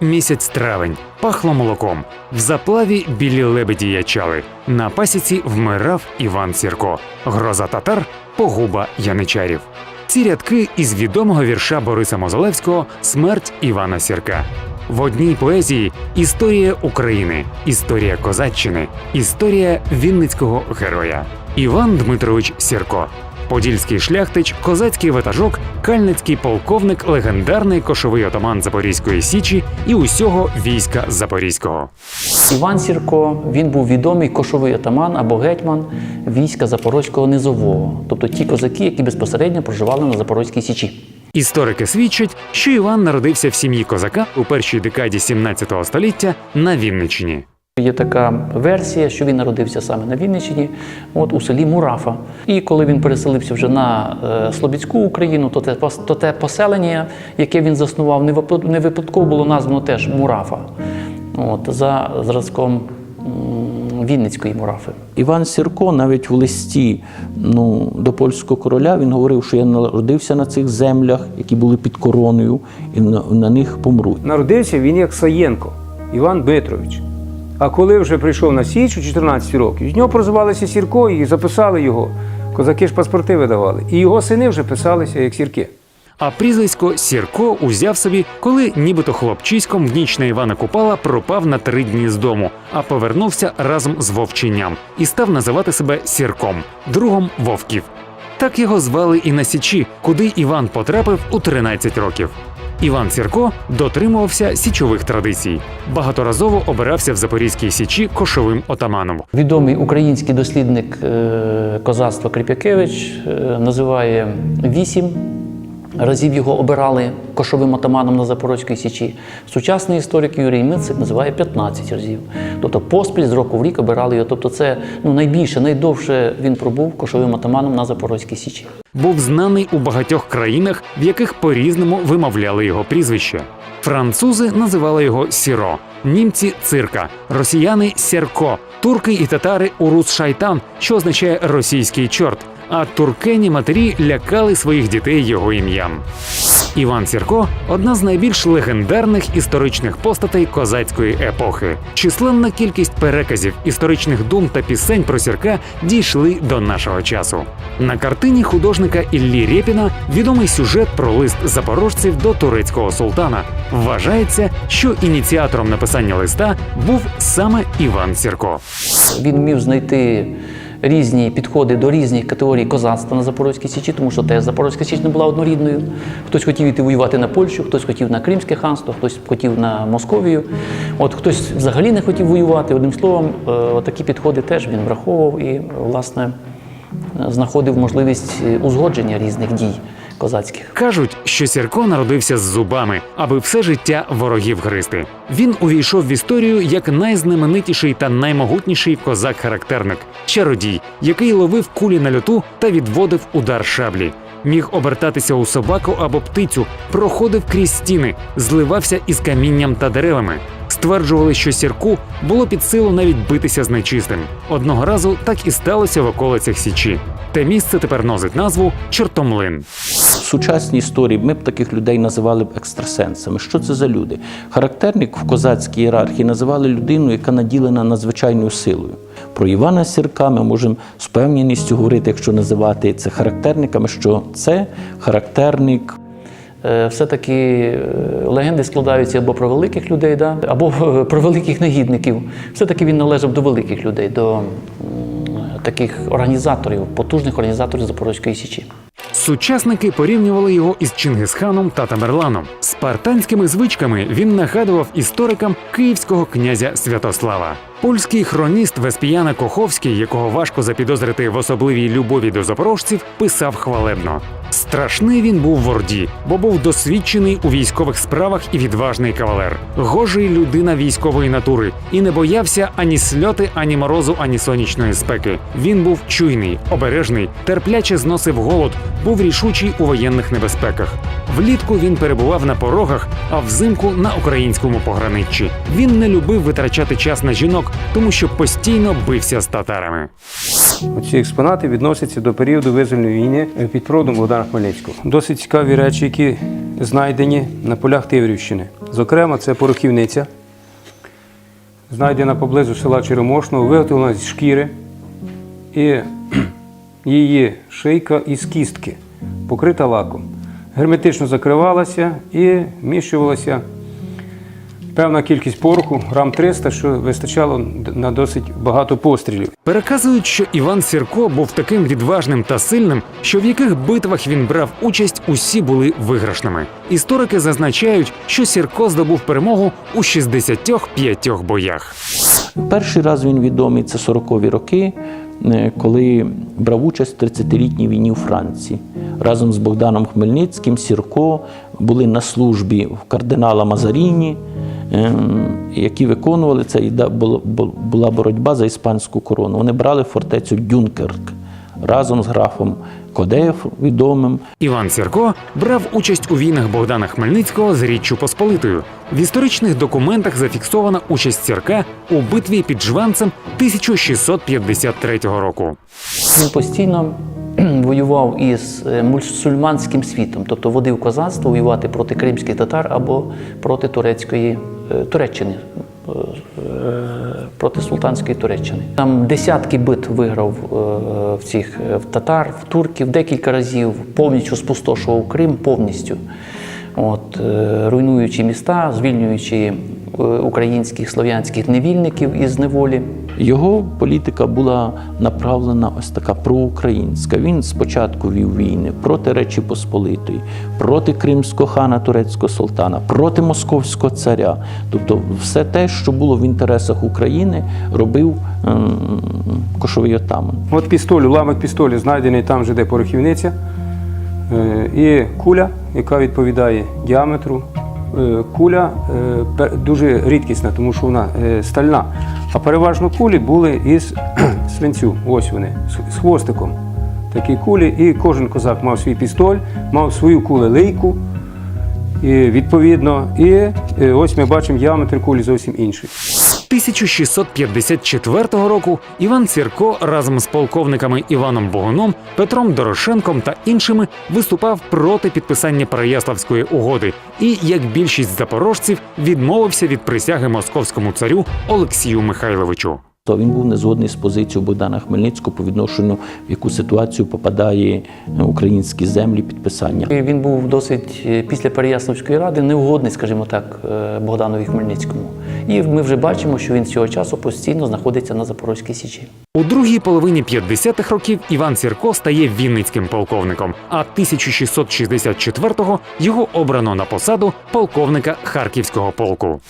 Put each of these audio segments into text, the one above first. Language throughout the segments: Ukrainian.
Місяць травень пахло молоком. В заплаві білі лебеді ячали. На пасіці вмирав Іван Сірко. Гроза татар погуба яничарів. Ці рядки із відомого вірша Бориса Мозолевського Смерть Івана Сірка. В одній поезії історія України, історія козаччини, історія вінницького героя. Іван Дмитрович Сірко. Подільський шляхтич, козацький ватажок, кальницький полковник, легендарний кошовий отаман Запорізької січі і усього війська Запорізького. Іван Сірко він був відомий кошовий атаман або гетьман війська Запорозького низового, тобто ті козаки, які безпосередньо проживали на Запорозькій Січі. Історики свідчать, що Іван народився в сім'ї козака у першій декаді 17 століття на Вінниччині. Є така версія, що він народився саме на Вінниччині, от у селі Мурафа. І коли він переселився вже на е, Слобідську Україну, то те, то те поселення, яке він заснував, не випад- не випадково було названо теж Мурафа, от, за зразком Вінницької Мурафи. Іван Сірко навіть в листі ну, до польського короля він говорив, що я народився на цих землях, які були під короною, і на, на них помру. Народився він як Саєнко Іван Дмитрович. А коли вже прийшов на Січ у 14 років, з нього прозвалися Сірко і записали його. Козаки ж паспорти видавали. І його сини вже писалися як сірки. А прізвисько Сірко узяв собі, коли нібито хлопчиськом в ніч на Івана Купала пропав на три дні з дому, а повернувся разом з вовченням і став називати себе Сірком, другом вовків. Так його звали і на Січі, куди Іван потрапив у 13 років. Іван Сірко дотримувався січових традицій. Багаторазово обирався в Запорізькій січі кошовим отаманом. Відомий український дослідник е, козацтва Кріп'якевич е, називає вісім разів його обирали кошовим атаманом на Запорозькій Січі. Сучасний історик Юрій Мицик називає 15 разів. Тобто поспіль з року в рік обирали його. Тобто, це ну, найбільше, найдовше він пробув кошовим атаманом на Запорозькій Січі. був знаний у багатьох країнах, в яких по-різному вимовляли його прізвище. Французи називали його Сіро, німці цирка, росіяни сірко, турки і татари урус шайтан, що означає російський чорт. А туркені матері лякали своїх дітей його ім'ям. Іван Сірко одна з найбільш легендарних історичних постатей козацької епохи. Численна кількість переказів, історичних дум та пісень про Сірка дійшли до нашого часу. На картині художника Іллі Рєпіна відомий сюжет про лист запорожців до турецького султана. Вважається, що ініціатором написання листа був саме Іван Сірко. Він вмів знайти різні підходи до різних категорій козацтва на Запорозькій Січі, тому що теж Запорозька Січ не була однорідною. Хтось хотів іти воювати на Польщу, хтось хотів на Кримське ханство, хтось хотів на Московію. От хтось взагалі не хотів воювати. Одним словом, е, такі підходи теж він враховував і, власне, е, знаходив можливість е, узгодження різних дій козацьких. Кажуть, що Сірко народився з зубами, аби все життя ворогів гризти. Він увійшов в історію як найзнаменитіший та наймогутніший козак-характерник, чародій, який ловив кулі на льоту та відводив удар шаблі. Міг обертатися у собаку або птицю, проходив крізь стіни, зливався із камінням та деревами. Стверджували, що сірку було під силу навіть битися з нечистим. Одного разу так і сталося в околицях Січі. Те місце тепер носить назву Чортомлин. Сучасній історії ми б таких людей називали б екстрасенсами. Що це за люди? Характерник в козацькій ієрархії називали людину, яка наділена надзвичайною силою. Про Івана Сірка ми можемо з певністю говорити, якщо називати це характерниками, що це характерник Е, Все-таки е, легенди складаються або про великих людей, да, або про великих негідників. Все-таки він належав до великих людей, до таких організаторів, потужних організаторів Запорозької Січі. Сучасники порівнювали його із Чингисханом та Тамерланом. Спартанськими звичками він нагадував історикам київського князя Святослава. Польський хроніст Веспіяна Коховський, якого важко запідозрити в особливій любові до запорожців, писав хвалебно. Страшний він був в Орді, бо був досвідчений у військових справах і відважний кавалер, гожий людина військової натури, і не боявся ані сльоти, ані морозу, ані сонячної спеки. Він був чуйний, обережний, терпляче зносив голод, був рішучий у воєнних небезпеках. Влітку він перебував на порогах, а взимку на українському пограниччі. Він не любив витрачати час на жінок, тому що постійно бився з татарами. Ці експонати відносяться до періоду визвольної війни під проводом Богдана Хмельницького. Досить цікаві речі, які знайдені на полях Тиврівщини. Зокрема, це порохівниця, знайдена поблизу села Черемошного, виготовлена з шкіри і її шийка із кістки, покрита лаком. Герметично закривалася і вміщувалася певна кількість пороху, грам 300, що вистачало на досить багато пострілів. Переказують, що Іван Сірко був таким відважним та сильним, що в яких битвах він брав участь, усі були виграшними. Історики зазначають, що Сірко здобув перемогу у 65 боях. Перший раз він відомий це 40-ві роки, е, коли брав участь в 30-літній війні у Франції. Разом з Богданом Хмельницьким Сірко були на службі в кардинала Мазаріні, які виконували це і да- було- була боротьба за іспанську корону. Вони брали фортецю Дюнкерк разом з графом Кодеєв відомим. Іван Сірко брав участь у війнах Богдана Хмельницького з Річчю Посполитою. В історичних документах зафіксована участь Сірка у битві під Жванцем 1653 року. Він постійно воював із е, мусульманським світом, тобто водив козацтво воювати проти кримських татар або проти турецької Туреччини, е, проти султанської Туреччини. Там десятки битв виграв е, в цих е, в татар, в турків, декілька разів повністю спустошував Крим повністю. От, руйнуючи міста, звільнюючи українських слов'янських невільників із неволі. Його політика була направлена ось така проукраїнська. Він спочатку вів війни проти Речі Посполитої, проти кримського хана турецького султана, проти московського царя. Тобто, все те, що було в інтересах України, робив ем, кошовий отаман. От пістоль, уламок пістолі знайдений там же, де порохівниця, е, і куля, яка відповідає діаметру. Е, Куля е, дуже рідкісна, тому що вона е, стальна. А переважно кулі були із свинцю. Ось вони, з- хвостиком. Такі кулі. І кожен козак мав свій пістоль, мав свою кулелейку. Відповідно, і ось ми бачимо діаметр кулі зовсім інший. 1654 року Іван Цірко разом з полковниками Іваном Богуном, Петром Дорошенком та іншими виступав проти підписання Переяславської угоди і, як більшість запорожців, відмовився від присяги московському царю Олексію Михайловичу. То він був не згодний з позицією Богдана Хмельницького по відношенню, в яку ситуацію попадає е, українські землі підписання. Він був досить е, після Переяславської ради неугодний, скажімо так, е, Богданові Хмельницькому. І ми вже бачимо, що він з цього часу постійно знаходиться на Запорозькій Січі. У другій половині 50-х років Іван Сірко стає вінницьким полковником, а 1664-го його обрано на посаду полковника Харківського полку.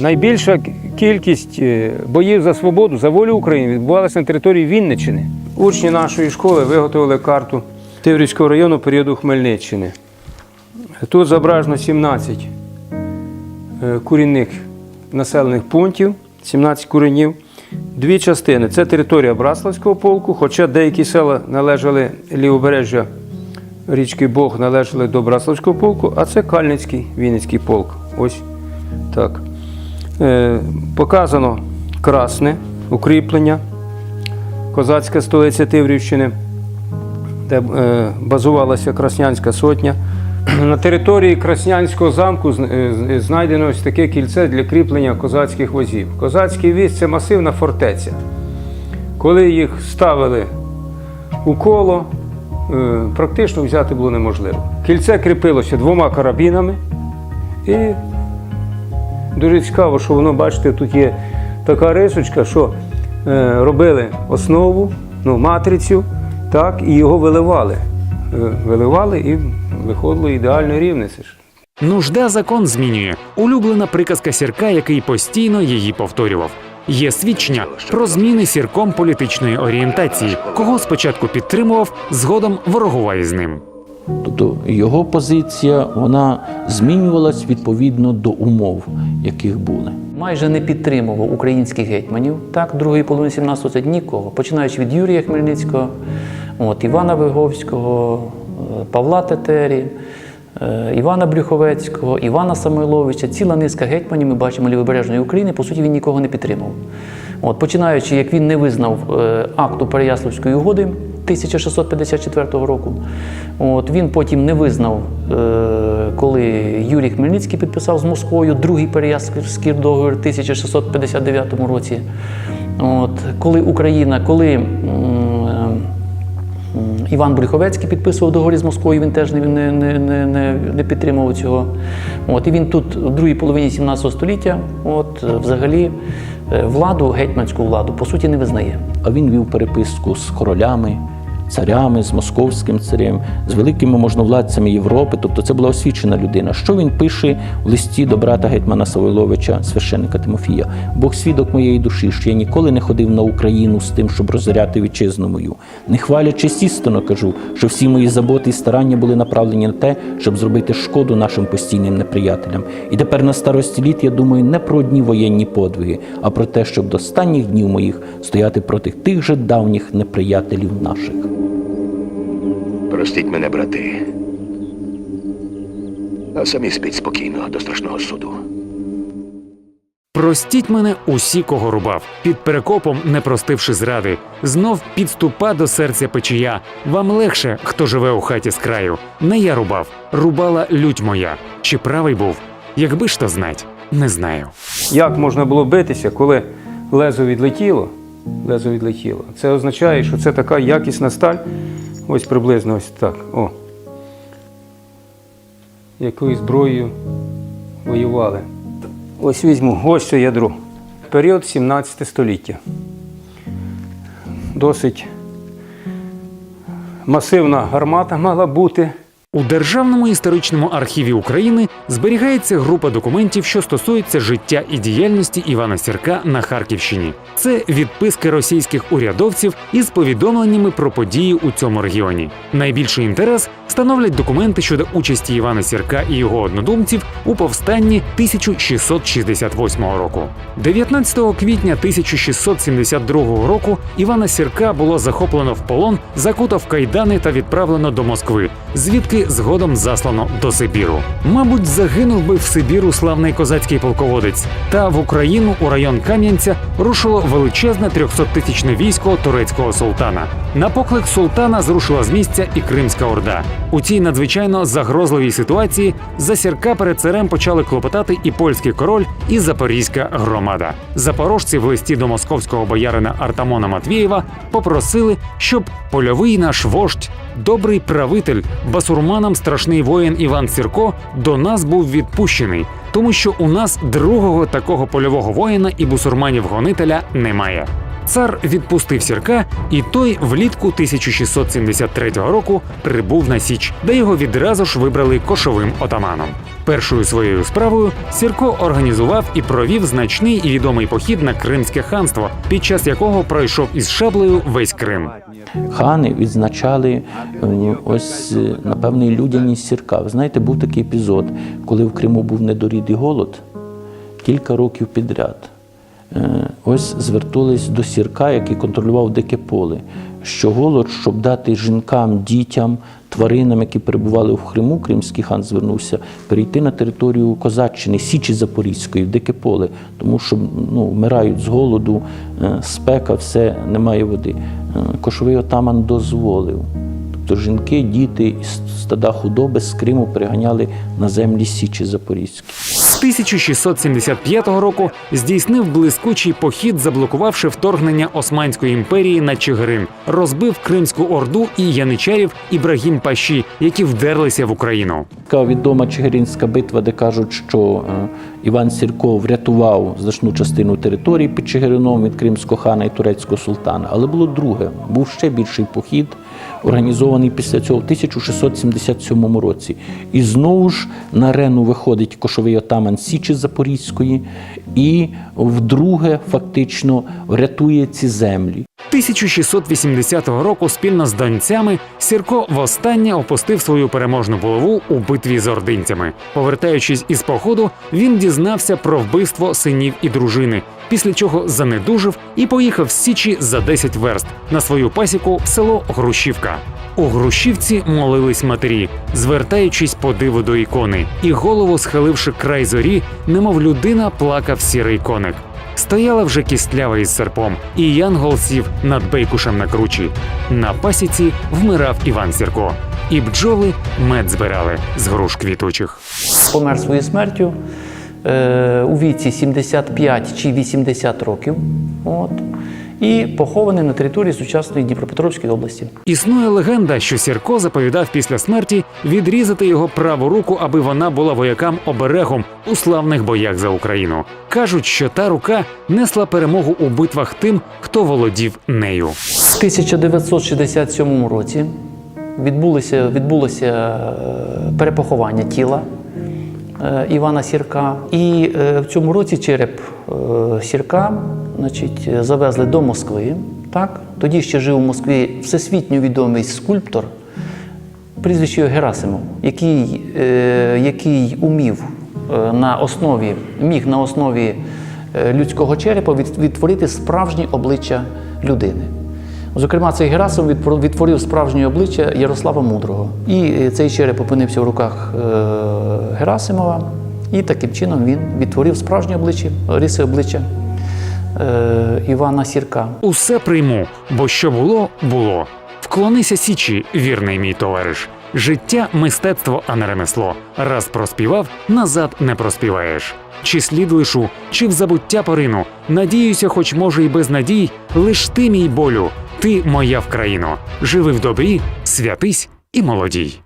Найбільша кількість е, боїв за свободу, за волю України відбувалася на території Вінниччини. Учні нашої школи виготовили карту Тиврівського району періоду Хмельниччини. Тут зображено 17 е, корінних населених пунктів, 17 коренів. Дві частини це територія Браславського полку, хоча деякі села належали лівобережжя річки Бог належали до Браславського полку, а це Кальницький Вінницький полк. Ось так. Е, показано красне укріплення, козацька столиця Тиврівщини, де е, базувалася Краснянська сотня. На території Краснянського замку е, знайдено ось таке кільце для кріплення козацьких возів. Козацький віз це масивна фортеця. Коли їх ставили у коло, практично взяти було неможливо. Кільце кріпилося двома карабінами і Дуже цікаво, що воно, бачите, тут є така рисочка, що е, робили основу, ну, матрицю, так, і його виливали. Е, виливали і виходило ідеально рівне. Нужда закон змінює. Улюблена приказка Сірка, який постійно її повторював. Є свідчення про зміни сірком політичної орієнтації, кого спочатку підтримував, згодом ворогував з ним. Тобто його позиція вона змінювалась відповідно до умов, яких були. Майже не підтримував українських гетьманів. Так, другої половини 17 століття нікого, починаючи від Юрія Хмельницького, от, Івана Виговського, е, Павла Тетері, е, Івана Брюховецького, Івана Самойловича, ціла низка гетьманів, ми бачимо лівобережної України, по суті, він нікого не підтримував. От, починаючи, як він не визнав е, акту Переяславської угоди 1654 року, от, він потім не визнав, е, коли Юрій Хмельницький підписав з Москвою другий Переяславський договір в 1659 році. От, коли Україна, коли М, Іван Брюховецький підписував договір з Москвою, він теж не, не, не, не, не, підтримував цього. От, і він тут в другій половині 17 століття от, е, взагалі е, владу, гетьманську владу, по суті, не визнає. А він вів переписку з королями, царями, з московським царем, з великими можновладцями Європи. Тобто це була освічена людина. Що він пише в листі до брата гетьмана Савойловича, священника Тимофія? Бог свідок моєї душі, що я ніколи не ходив на Україну з тим, щоб розоряти вітчизну мою. Не хвалячись істинно кажу, що всі мої заботи і старання були направлені на те, щоб зробити шкоду нашим постійним неприятелям. І тепер на старості літ я думаю не про одні воєнні подвиги, а про те, щоб до останніх днів моїх стояти проти тих же давніх неприятелів наших. Простіть мене, брати. А самі спіть спокійно до страшного суду. Простіть мене усі, кого рубав, під перекопом, не простивши зради, знов підступа до серця печія. Вам легше, хто живе у хаті з краю. Не я рубав, рубала лють моя. Чи правий був? Якби ж то знать, не знаю. Як можна було битися, коли лезо відлетіло? Лезо відлетіло. Це означає, що це така якісна сталь. Ось приблизно ось так. О. Якою зброєю воювали. Ось візьму, ось це ядро. Період 17 століття. Досить масивна гармата мала бути. У Державному історичному архіві України зберігається група документів, що стосуються життя і діяльності Івана Сірка на Харківщині. Це відписки російських урядовців із повідомленнями про події у цьому регіоні. Найбільший інтерес становлять документи щодо участі Івана Сірка і його однодумців у повстанні 1668 року. 19 квітня 1672 року Івана Сірка було захоплено в полон, закуто в кайдани та відправлено до Москви, звідки згодом заслано до Сибіру. Мабуть, загинув би в Сибіру славний козацький полководець. Та в Україну у район Кам'янця рушило величезне 300-тисячне військо турецького султана. На поклик султана зрушила з місця і Кримська орда. У цій надзвичайно загрозливій ситуації за Сірка перед царем почали клопотати і польський король, і запорізька громада. Запорожці в листі до московського боярина Артамона Матвієва попросили, щоб польовий наш вождь, добрий правитель, басурманам страшний воїн Іван Сірко до нас був відпущений, тому що у нас другого такого польового воїна і бусурманів-гонителя немає. Цар відпустив сірка, і той влітку 1673 року прибув на Січ, де його відразу ж вибрали кошовим отаманом. Першою своєю справою Сірко організував і провів значний і відомий похід на Кримське ханство, під час якого пройшов із шаблею весь Крим. Хани відзначали ось е, напевне людяність сірка. Ви знаєте, був такий епізод, коли в Криму був недорід і голод кілька років підряд. Е, Ось звертались до сірка, який контролював дике поле, що голод, щоб дати жінкам, дітям, тваринам, які перебували в Криму, кримський хан звернувся, перейти на територію Козаччини, Січі Запорізької, в дике поле, тому що ну, вмирають з голоду, е, спека, все, немає води. Е, Кошовий отаман дозволив. Тобто жінки, діти стада худоби з Криму переганяли на землі Січі Запорізькі. З 1675 року здійснив блискучий похід, заблокувавши вторгнення Османської імперії на Чигирин, розбив Кримську орду і яничарів Ібрагім Паші, які вдерлися в Україну. Відома Чигиринська битва, де кажуть, що е, Іван Сірко врятував значну частину території під Чигирином від кримського хана і турецького султана. Але було друге, був ще більший похід, організований після цього в 1677 році. І знову ж на арену виходить кошовий отаман Січі Запорізької і вдруге фактично врятує ці землі. 1680 року спільно з донцями Сірко востаннє опустив свою переможну булаву у битві з ординцями. Повертаючись із походу, він дізнався про вбивство синів і дружини, після чого занедужив і поїхав з Січі за 10 верст на свою пасіку в село Грушівка. У Грушівці молились матері, звертаючись по диву до ікони, і голову схиливши край зорі, немов людина плакав сірий коник. Стояла вже кістлява із серпом, і Янгол сів над бейкушем на кручі. На пасіці вмирав Іван Сірко, і бджоли мед збирали з груш квітучих. Помер своєю смертю е, у віці 75 чи 80 років. От, і похований на території сучасної Дніпропетровської області. Існує легенда, що Сірко заповідав після смерті відрізати його праву руку, аби вона була воякам оберегом у славних боях за Україну. Кажуть, що та рука несла перемогу у битвах тим, хто володів нею. В 1967 році відбулося, відбулося е, перепоховання тіла Івана Сірка. І е, в цьому році череп е, Сірка значить, е, завезли до Москви. Так? Тоді ще жив у Москві всесвітньо відомий скульптор, прізвище Герасимов, який, е, який умів е, на основі, міг на основі е, людського черепа відтворити справжнє обличчя людини. Зокрема, цей Герасим відтворив справжнє обличчя Ярослава Мудрого. І е, цей череп опинився в руках е, Герасимова, і таким чином він відтворив справжнє обличчя, риси обличчя е, Івана Сірка. Усе прийму, бо що було, було. Вклонися січі, вірний мій товариш. Життя мистецтво, а не ремесло. Раз проспівав, назад не проспіваєш. Чи слід лишу, чи в забуття порину. Надіюся, хоч може й без надій, лиш ти, мій болю, ти моя вкраїно. Живи в добрі, святись і молодій.